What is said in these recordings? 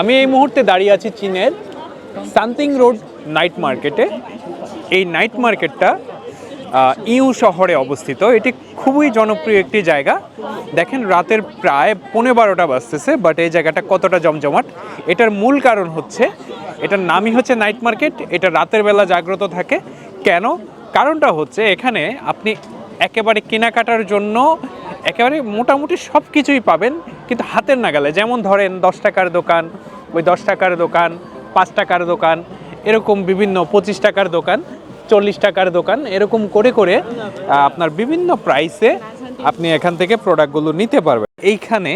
আমি এই মুহূর্তে দাঁড়িয়ে আছি চীনের সানতিং রোড নাইট মার্কেটে। এই নাইট মার্কেটটা ইউ শহরে অবস্থিত। এটি খুবই জনপ্রিয় একটি জায়গা। দেখেন রাতের প্রায় পৌনে বারোটা বাজতেছে বাট এই জায়গাটা কতটা জমজমাট, এটার মূল কারণ হচ্ছে, এটার নামই হচ্ছে নাইট মার্কেট। এটা রাতের বেলা জাগ্রত থাকে। কেন? কারণটা হচ্ছে এখানে আপনি একেবারে কেনাকাটার জন্য একেবারে মোটামুটি সব কিছুই পাবেন, কিন্তু হাতের নাগালে। যেমন ধরেন, দশ টাকার দোকান, ওই দশ টাকার দোকান, পাঁচ টাকার দোকান, এরকম বিভিন্ন পঁচিশ টাকার দোকান, চল্লিশ টাকার দোকান, এরকম করে করে আপনার বিভিন্ন প্রাইসে আপনি এখান থেকে প্রোডাক্টগুলো নিতে পারবেন। এইখানে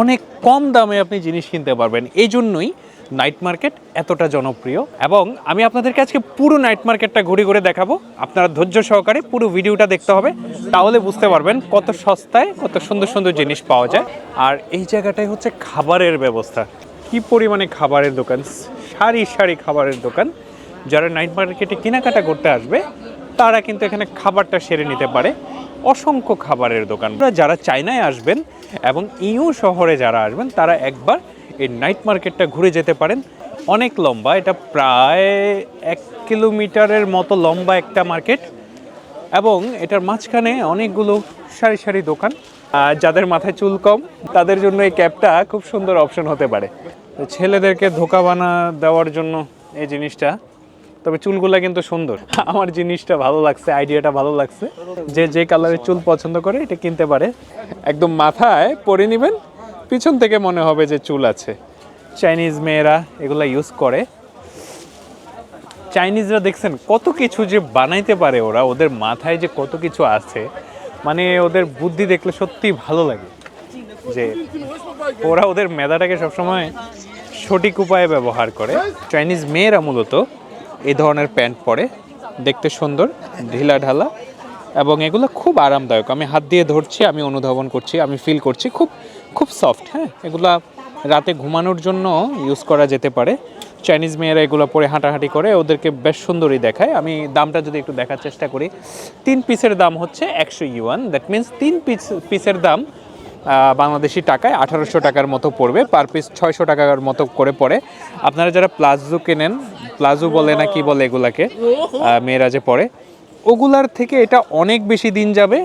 অনেক কম দামে আপনি জিনিস কিনতে পারবেন। এই জন্যই নাইট মার্কেট এতটা জনপ্রিয়। এবং আমি আপনাদেরকে আজকে পুরো নাইট মার্কেটটা ঘুরে ঘুরে দেখাবো। আপনারা ধৈর্য সহকারে পুরো ভিডিওটা দেখতে হবে। তাহলে বুঝতে পারবেন কত সস্তায়, কত সুন্দর সুন্দর জিনিস পাওয়া যায়। আর এই জায়গাটাই হচ্ছে খাবারের ব্যবস্থা। কি পরিমাণে খাবারের দোকান? সারি সারি খাবারের দোকান। যারা নাইট মার্কেটে কেনাকাটা করতে আসবে, তারা কিন্তু এখানে খাবারটা সেরে নিতে পারে। অসংখ্য খাবারের দোকান। যারা চায়নায় আসবেন এবং ইউ শহরে যারা আসবেন, তারা একবার এই নাইট মার্কেটটা ঘুরে যেতে পারেন। অনেক লম্বা, এটা প্রায় এক কিলোমিটারের মতো লম্বা একটা মার্কেট এবং এটার মাঝখানে অনেকগুলো সারি সারি দোকান। যাদের মাথায় চুল কম, তাদের জন্য এই ক্যাবটা খুব সুন্দর অপশন হতে পারে। ছেলেদেরকে ধোকা বানা দেওয়ার জন্য এই জিনিসটা। তবে চুলগুলা কিন্তু সুন্দর। আমার জিনিসটা ভালো লাগছে আইডিয়াটা ভালো লাগছে। যে যে কালারের চুল পছন্দ করে, এটা কিনতে পারে। একদম মাথায় পরে নেবেন পিছন থেকে মনে হবে যে চুল আছে। চাইনিজ মেয়েরা এগুলা ইউজ করে। চাইনিজরা দেখছেন কত কিছু যে বানাইতে পারে ওরা, ওদের মাথায় যে কত কিছু আছে মানে ওদের বুদ্ধি দেখলে সত্যি ভালো লাগে যে ওরা ওদের মেধাটাকে সবসময় সঠিক উপায়ে ব্যবহার করে। চাইনিজ মেয়েরা মূলত এই ধরনের প্যান্ট পরে, দেখতে সুন্দর ঢিলা ঢালা এবং এগুলো খুব আরামদায়ক। আমি হাত দিয়ে ধরছি, আমি অনুধাবন করছি, আমি ফিল করছি, খুব খুব সফট হ্যাঁ? এগুলা রাতে ঘুমানোর জন্য ইউজ করা যেতে পারে। চাইনিজ মেয়েরা এগুলো পরে হাঁটাহাঁটি করে, ওদেরকে বেশ সুন্দরই দেখায়। আমি দামটা যদি একটু দেখার চেষ্টা করি, তিন পিসের দাম হচ্ছে একশো ইউয়ান দ্যাট মিন্স তিন পিস পিসের দাম বাংলাদেশি টাকায় আঠারোশো টাকার মতো পড়বে। পার পিস ছয়শো টাকার মতো করে পড়ে। আপনারা যারা প্লাজো কেনেন প্লাজো বলে না কি বলে এগুলাকে মেয়েরা যে পড়ে ওগুলার থেকে এটা অনেক বেশি দিন যাবে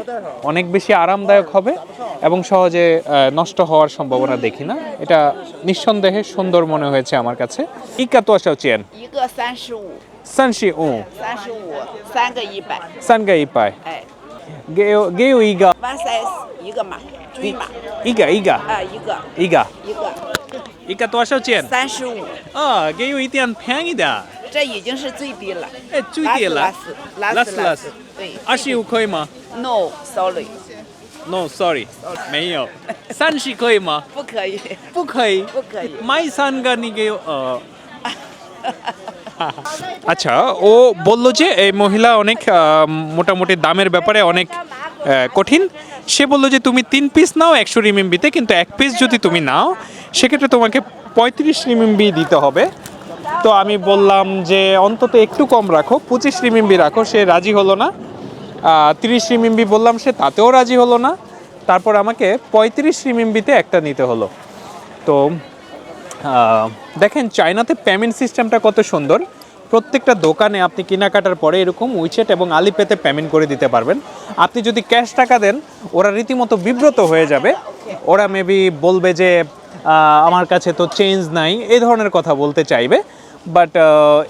অনেক বেশি আরামদায়ক হবে এবং সহজে আহ, নষ্ট হওয়ার সম্ভাবনা দেখি না এটা নিঃসন্দেহে সুন্দর মনে হয়েছে আমার কাছে ইকা তো আসাও চেন 一个三十五， সানশি ও 三十五，三个一百， সানগা ইপায় 哎 গেও গেও ইগা ，one size 一个码，追码， ইগা ইগা 啊，一个 ইগা 一个 ইকা তো আসাও চেন 三十五， আ গেও ইতিয়ান ফ্যাঙি দা 这已经是最低了。 এ চুই দিয়ে拉丝拉丝拉丝，对 আশি可以吗 ，no，sorry， ？No sorry 没有三十可以吗？不可以，不可以不可以。买三个你给我呃আচ্ছা ও বলল যে এই মহিলা অনেক আহ, মোটামুটি দামের ব্যাপারে অনেক আহ, কঠিন সে বলল যে তুমি তিন পিস নাও একশো রিমিম্বিতে কিন্তু এক পিস যদি তুমি নাও সেক্ষেত্রে তোমাকে পঁয়ত্রিশ রিমিম্বি দিতে হবে তো আমি বললাম যে অন্তত একটু কম রাখো, পঁচিশ রিমিম্বি রাখো, সে রাজি হলো না। তিরিশ রিমিম্বি বললাম, সে তাতেও রাজি হলো না। তারপর আমাকে পঁয়ত্রিশ রিমিম্বিতে একটা নিতে হলো। তো দেখেন, চায়নাতে পেমেন্ট সিস্টেমটা কত সুন্দর। প্রত্যেকটা দোকানে আপনি কেনাকাটার পরে এরকম উইচেট এবং আলিপেতে পেমেন্ট করে দিতে পারবেন। আপনি যদি ক্যাশ টাকা দেন, ওরা রীতিমতো বিব্রত হয়ে যাবে। ওরা মেবি বলবে যে আমার কাছে তো চেঞ্জ নাই, এই ধরনের কথা বলতে চাইবে। বাট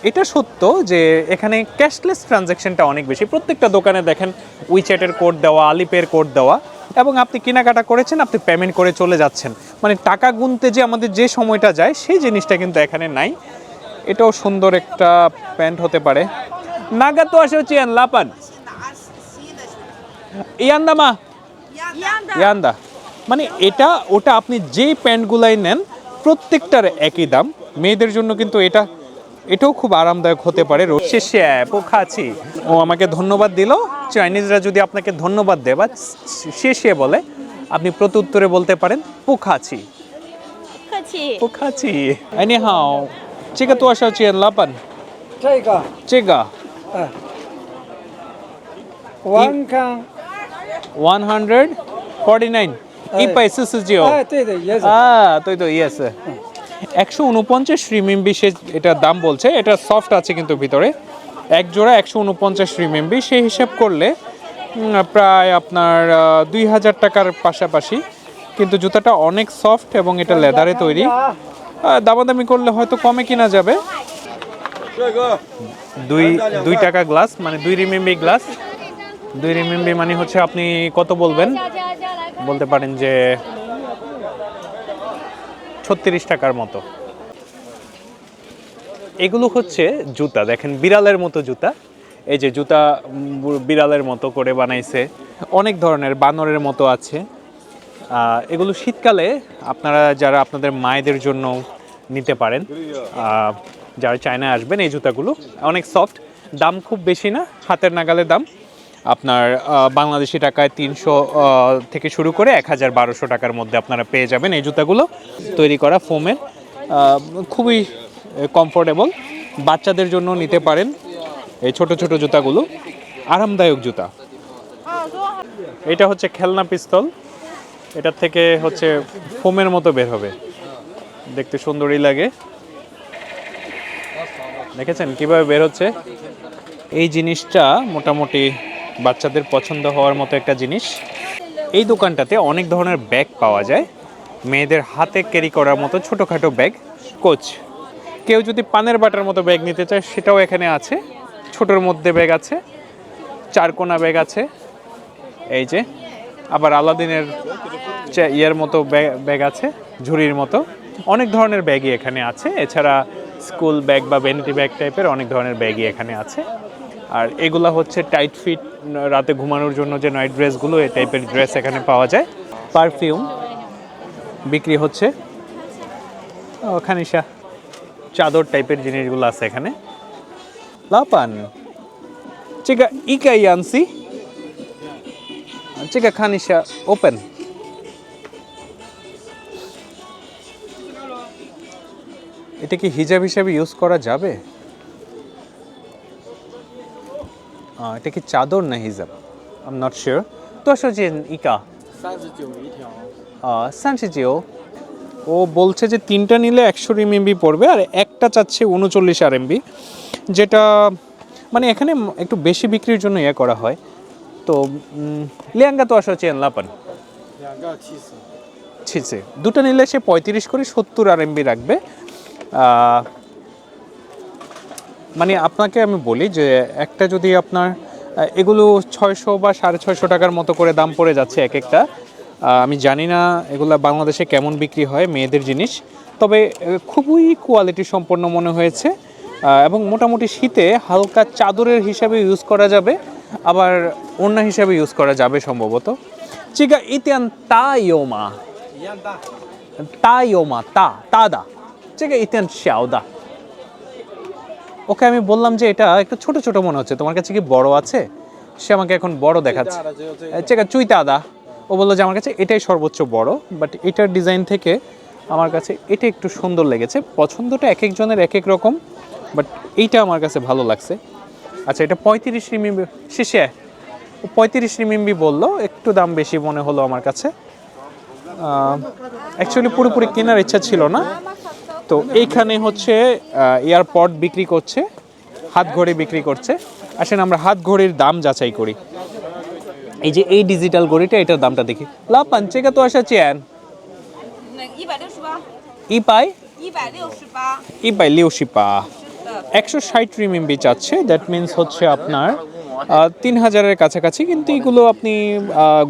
এটা সত্য যে এখানে ক্যাশলেস ট্রানজ্যাকশনটা অনেক বেশি। প্রত্যেকটা দোকানে দেখেন উইচ্যাটের কোড দেওয়া আলিপের কোড দেওয়া এবং আপনি কেনাকাটা করেছেন আপনি পেমেন্ট করে চলে যাচ্ছেন। মানে টাকা গুনতে যে আমাদের যে সময়টা যায় সেই জিনিসটা কিন্তু এখানে নাই। এটাও সুন্দর একটা প্যান্ট হতে পারে। নাগা তো আসে হচ্ছে লাপান। ইয়ান্দা মা। ইয়ান্দা। মানে এটা ওটা আপনি যেই প্যান্টগুলাই নেন প্রত্যেকটার একই দাম। মেয়েদের জন্য কিন্তু এটা এটাও খুব আরামদায়ক হতে পারে রো- শেষে পোখা আছি ও আমাকে ধন্যবাদ দিল চাইনিজরা যদি আপনাকে ধন্যবাদ দেয় বা শেষে বলে আপনি প্রত্যুত্তরে বলতে পারেন পোখাছি 客气。 পোখাছি any how 这个多少钱老板这个，这个哎，one can， 149一百四十九哎，对的，也是，啊，对对，yes。 একশো উনপঞ্চাশ রিমিম্বি সে এটার দাম বলছে, এটা সফট আছে কিন্তু ভিতরে। এক জোড়া একশো উনপঞ্চাশ রিমিম্বি সেই হিসেব করলে প্রায় আপনার দুই হাজার টাকার পাশাপাশি। কিন্তু জুতাটা অনেক সফট এবং এটা লেদারে তৈরি। দামাদামি করলে হয়তো কমে কিনা যাবে। দুই দুই টাকা গ্লাস মানে দুই রিমিম্বি গ্লাস দুই রিমিম্বি মানে হচ্ছে আপনি কত বলবেন? বলতে পারেন যে ছত্রিশ টাকার মতো। এগুলো হচ্ছে জুতা। দেখেন, বিড়ালের মতো জুতা। এই যে জুতা বিড়ালের মতো করে বানাইছে। অনেক ধরনের বানরের মতো আছে। এগুলো শীতকালে আপনারা যারা আপনাদের মায়েদের জন্য নিতে পারেন যারা চায়নায় আসবেন, এই জুতাগুলো অনেক সফট। দাম খুব বেশি না, হাতের নাগালে দাম। আপনার বাংলাদেশি টাকায় তিনশো থেকে শুরু করে এক হাজার বারোশো টাকার মধ্যে আপনারা পেয়ে যাবেন এই জুতাগুলো তৈরি করা ফোমের। খুবই কমফোর্টেবল বাচ্চাদের জন্য নিতে পারেন এই ছোট ছোট জুতাগুলো। আরামদায়ক জুতা। এটা হচ্ছে খেলনা পিস্তল। এটার থেকে হচ্ছে ফোমের মতো বের হবে। দেখতে সুন্দরই লাগে। দেখেছেন কীভাবে বের হচ্ছে? এই জিনিসটা মোটামুটি বাচ্চাদের পছন্দ হওয়ার মতো একটা জিনিস। এই দোকানটাতে অনেক ধরনের ব্যাগ পাওয়া যায়। মেয়েদের হাতে ক্যারি করার মতো ছোটোখাটো ব্যাগ, কোচ। কেউ যদি পানের বাটার মতো ব্যাগ নিতে চায়, সেটাও এখানে আছে। ছোটোর মধ্যে ব্যাগ আছে চারকোনা ব্যাগ আছে। এই যে, আবার আলাদিনের ইয়ের মতো ব্যাগ- ব্যাগ আছে, ঝুড়ির মতো। অনেক ধরনের ব্যাগই এখানে আছে। এছাড়া স্কুল ব্যাগ বা ভ্যানিটি ব্যাগ টাইপের অনেক ধরনের ব্যাগই এখানে আছে। আর এগুলা হচ্ছে টাইট ফিট রাতে ঘুমানোর জন্য যে নাইট ড্রেসগুলো এই টাইপের ড্রেস এখানে পাওয়া যায়। পারফিউম বিক্রি হচ্ছে। খানিসা চাদর টাইপের জিনিসগুলো আছে এখানে। লাপান। চিকা, ইকাই আনসি চিকা খানিসা ওপেন এটা কি হিজাব হিসাবে ইউজ করা যাবে? এটা কি চাদর না হিজাব আই এম নট শিওর 多少钱一个？三十九一条，三十九ও বলছে যে তিনটা নিলে একশো এমবি পড়বে আর একটা চাচ্ছে উনচল্লিশ আর এমবি যেটা মানে এখানে ম- একটু বেশি বিক্রির জন্য ইয়ে করা হয় তো লিয়াঙ্গা তো আসা চেন লাপান 两个七十，ছিছে দুটো নিলে সে পঁয়ত্রিশ করে সত্তর আর এমবি রাখবে আহ, মানে আপনাকে আমি বলি যে একটা যদি আপনার এগুলো ছয়শো বা সাড়ে ছয়শো টাকার মতো করে দাম পড়ে যাচ্ছে এক একটা আমি জানি না এগুলো বাংলাদেশে কেমন বিক্রি হয় মেয়েদের জিনিস তবে খুবই কোয়ালিটি সম্পন্ন মনে হয়েছে। এবং মোটামুটি শীতে হালকা চাদরের হিসাবে ইউজ করা যাবে আবার অন্য হিসাবে ইউজ করা যাবে সম্ভবত। চিকা ইতিয়ান তা ইয়োমা তা। ইয়োমা তা তা দা চিকা ইতিয়ান শ্যাও দা ওকে আমি বললাম যে এটা একটু ছোট ছোট মনে হচ্ছে। তোমার কাছে কি বড় আছে? সে আমাকে এখন বড় দেখাচ্ছে। চেকা চুইতা আদা। ও বলল যে আমার কাছে এটাই সর্বোচ্চ বড় বাট এটার ডিজাইন থেকে আমার কাছে এটা একটু সুন্দর লেগেছে। পছন্দটা এক একজনের এক এক রকম বাট এইটা আমার কাছে ভালো লাগছে। আচ্ছা এটা পঁয়ত্রিশ রিমিবি শেষে পঁয়ত্রিশ রিমিবি বলল একটু দাম বেশি মনে হলো আমার কাছে। অ্যাকচুয়ালি পুরোপুরি কেনার ইচ্ছা ছিল না। তো এইখানে হচ্ছে এয়ারপড বিক্রি করছে হাত ঘড়ি বিক্রি করছে। আসেন আমরা হাত ঘড়ির দাম যাচাই করি। এই যে এই ডিজিটাল ঘড়িটা, এটার দামটা দেখি। লা পাঞ্চেকা তো আসা চেয়ান। ই পাই? ই পাই? লিওশি একশো ষাট রিমিম্বি চাচ্ছে। দ্যাট মিন্স হচ্ছে আপনার তিন হাজারের কাছাকাছি। কিন্তু এগুলো আপনি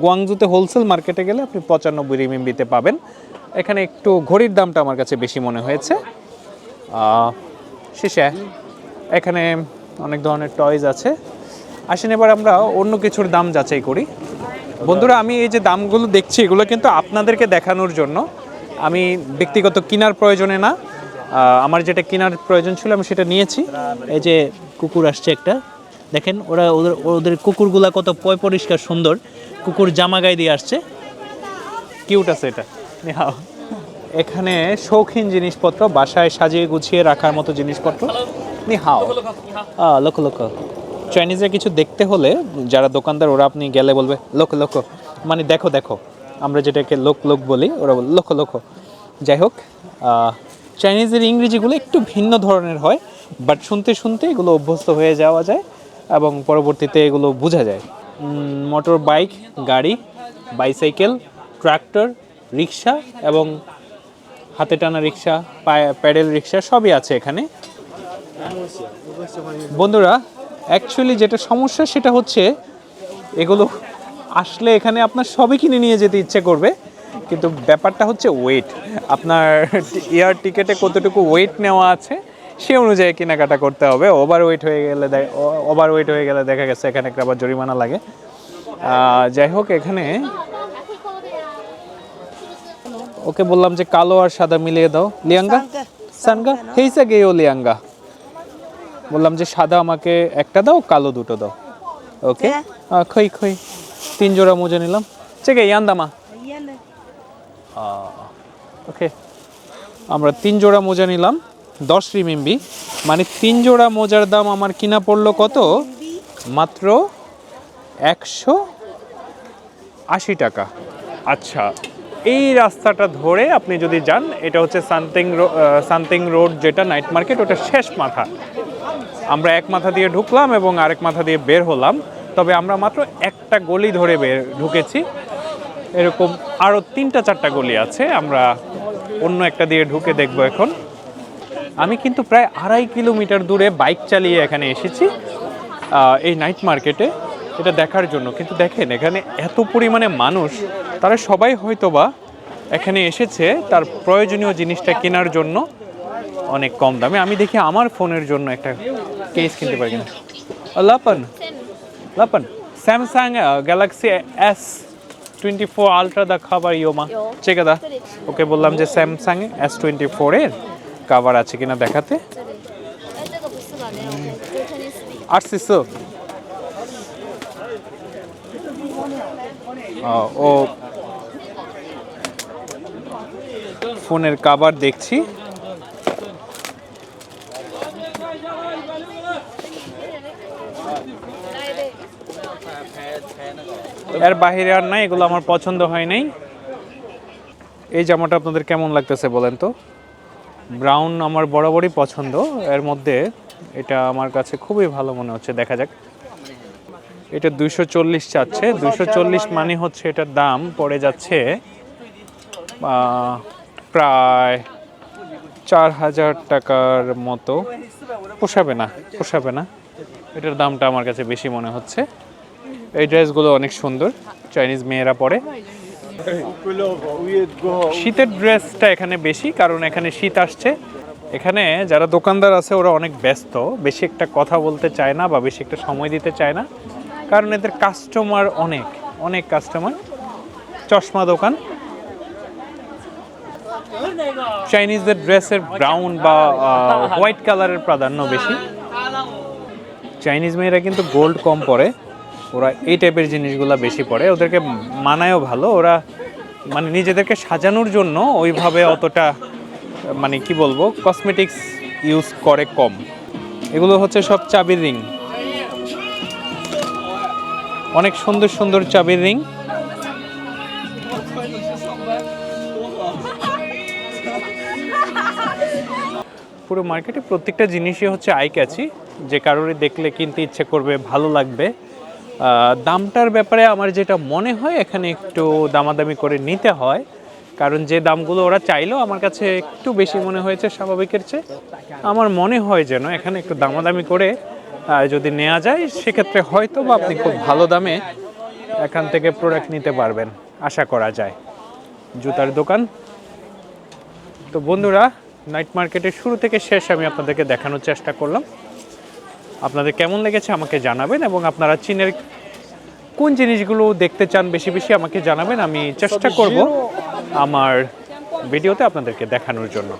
গুয়াংজুতে হোলসেল মার্কেটে গেলে আপনি পঁচানব্বই রিমিম্বিতে পাবেন। এখানে একটু ঘড়ির দামটা আমার কাছে বেশি মনে হয়েছে। শেষে এখানে অনেক ধরনের টয়েজ আছে। আসেন এবার আমরা অন্য কিছুর দাম যাচাই করি। বন্ধুরা আমি এই যে দামগুলো দেখছি এগুলো কিন্তু আপনাদেরকে দেখানোর জন্য। আমি ব্যক্তিগত কেনার প্রয়োজনে না আমার যেটা কেনার প্রয়োজন ছিল আমি সেটা নিয়েছি। এই যে কুকুর আসছে একটা। দেখেন ওরা ওদের ওদের কুকুরগুলা কত পয় পরিষ্কার সুন্দর। কুকুর জামা গায়ে দিয়ে আসছে। কিউট আছে এটা। এখানে শৌখিন জিনিসপত্র, বাসায় সাজিয়ে গুছিয়ে রাখার মতো জিনিসপত্র। নিহাও। লোক লোক চাইনিজে কিছু দেখতে হলে যারা দোকানদার, ওরা আপনি গেলে বলবে লোক লোক মানে দেখো দেখো। আমরা যেটাকে লোক লোক বলি, ওরা লোক লোক যাই হোক চাইনিজের ইংরেজিগুলো একটু ভিন্ন ধরনের হয় বাট শুনতে শুনতে এগুলো অভ্যস্ত হয়ে যাওয়া যায় এবং পরবর্তীতে এগুলো বোঝা যায়। মোটর বাইক গাড়ি বাইসাইকেল ট্রাক্টর রিক্সা এবং হাতে টানা রিক্সা প্যাডেল রিক্সা সবই আছে এখানে। বন্ধুরা অ্যাকচুয়ালি যেটা সমস্যা সেটা হচ্ছে, এগুলো আসলে এখানে আপনার সবই কিনে নিয়ে যেতে ইচ্ছে করবে, কিন্তু ব্যাপারটা হচ্ছে ওয়েট আপনার এয়ার টিকেটে কতটুকু ওয়েট নেওয়া আছে, সে অনুযায়ী কেনাকাটা করতে হবে। ওভার ওয়েট হয়ে গেলে ওভার ওয়েট হয়ে গেলে দেখা গেছে এখানে একটা আবার জরিমানা লাগে। যাই হোক, এখানে ওকে বললাম যে কালো আর সাদা মিলিয়ে দাও। লিয়াঙ্গা? সানগা হেইসা গেও লিয়াঙ্গা। বললাম যে সাদা আমাকে একটা দাও কালো দুটো দাও। ওকে? খই খই। তিন জোড়া মোজা নিলাম। চেকে ইয়ান্দামা। ওকে। আমরা তিন জোড়া মোজা নিলাম দশ রিমিম্বি। মানে তিন জোড়া মোজার দাম আমার কিনা পড়ল কত? মাত্র একশো আশি টাকা। আচ্ছা এই রাস্তাটা ধরে আপনি যদি যান, এটা হচ্ছে সানতিং সানতিং রোড যেটা নাইট মার্কেট, ওটা শেষ মাথা। আমরা এক মাথা দিয়ে ঢুকলাম এবং আরেক মাথা দিয়ে বের হলাম। তবে আমরা মাত্র একটা গলি ধরে বের, ঢুকেছি। এরকম আরও তিনটা চারটা গলি আছে, আমরা অন্য একটা দিয়ে ঢুকে দেখব এখন। আমি কিন্তু প্রায় আড়াই কিলোমিটার দূরে বাইক চালিয়ে এখানে এসেছি এই নাইট মার্কেটে। এটা দেখার জন্য। কিন্তু দেখেন, এখানে এত পরিমাণে মানুষ তারা সবাই হয়তোবা এখানে এসেছে তার প্রয়োজনীয় জিনিসটা কেনার জন্য অনেক কম দামে। আমি দেখি আমার ফোনের জন্য একটা কেস কিনতে পারি না লাপান। লাপান। Samsung Galaxy S twenty four Ultra দা খাবার ইয়োমা। চেকেদা ওকে বললাম যে স্যামসাং এস টোয়েন্টি ফোরের কাভার আছে কিনা দেখাতে। আসছিস ও ফোনের কাবার দেখছি। এর বাইরে আর নাই, এগুলো আমার পছন্দ হয় নাই। এই জামাটা আপনাদের কেমন লাগতেছে বলেন তো? ব্রাউন আমার বরাবরই পছন্দ, এর মধ্যে এটা আমার কাছে খুবই ভালো মনে হচ্ছে, দেখা যাক। এটা দুইশো চল্লিশ চাচ্ছে, দুইশো চল্লিশ মানে হচ্ছে এটার দাম পড়ে যাচ্ছে প্রায় চার হাজার টাকার মতো। পোষাবে না পোষাবে না। এটার দামটা আমার কাছে বেশি মনে হচ্ছে। এই ড্রেসগুলো অনেক সুন্দর, চাইনিজ মেয়েরা পরে। শীতের ড্রেসটা এখানে বেশি, কারণ এখানে শীত আসছে। এখানে যারা দোকানদার আছে, ওরা অনেক ব্যস্ত, বেশি একটা কথা বলতে চায় না বা বেশি একটা সময় দিতে চায় না। কারণ এদের কাস্টমার অনেক অনেক কাস্টমার চশমা দোকান চাইনিজদের ড্রেসের ব্রাউন বা হোয়াইট কালারের প্রাধান্য বেশি। চাইনিজ মেয়েরা কিন্তু গোল্ড কম পরে। ওরা এই টাইপের জিনিসগুলো বেশি পরে। ওদেরকে মানায়ও ভালো। ওরা মানে নিজেদেরকে সাজানোর জন্য ওইভাবে অতটা মানে কি বলব কসমেটিক্স ইউজ করে কম। এগুলো হচ্ছে সব চাবির রিং। অনেক সুন্দর সুন্দর চাবির রিং। পুরো মার্কেটে প্রত্যেকটা জিনিসই হচ্ছে আই ক্যাচি যে কারোরই দেখলে কিনতে ইচ্ছে করবে, ভালো লাগবে। দামটার ব্যাপারে আমার যেটা মনে হয়, এখানে একটু দামাদামি করে নিতে হয়। কারণ যে দামগুলো ওরা চাইলো, আমার কাছে একটু বেশি মনে হয়েছে স্বাভাবিকের চেয়ে। আমার মনে হয় যেন এখানে একটু দামাদামি করে যদি নেওয়া যায়, সেক্ষেত্রে হয়তো বা আপনি খুব ভালো দামে এখান থেকে প্রোডাক্ট নিতে পারবেন, আশা করা যায়। জুতার দোকান। তো বন্ধুরা নাইট মার্কেটের শুরু থেকে শেষ আমি আপনাদেরকে দেখানোর চেষ্টা করলাম। আপনাদের কেমন লেগেছে আমাকে জানাবেন এবং আপনারা চীনের কোন জিনিসগুলো দেখতে চান বেশি বেশি আমাকে জানাবেন। আমি চেষ্টা করব আমার ভিডিওতে আপনাদেরকে দেখানোর জন্য।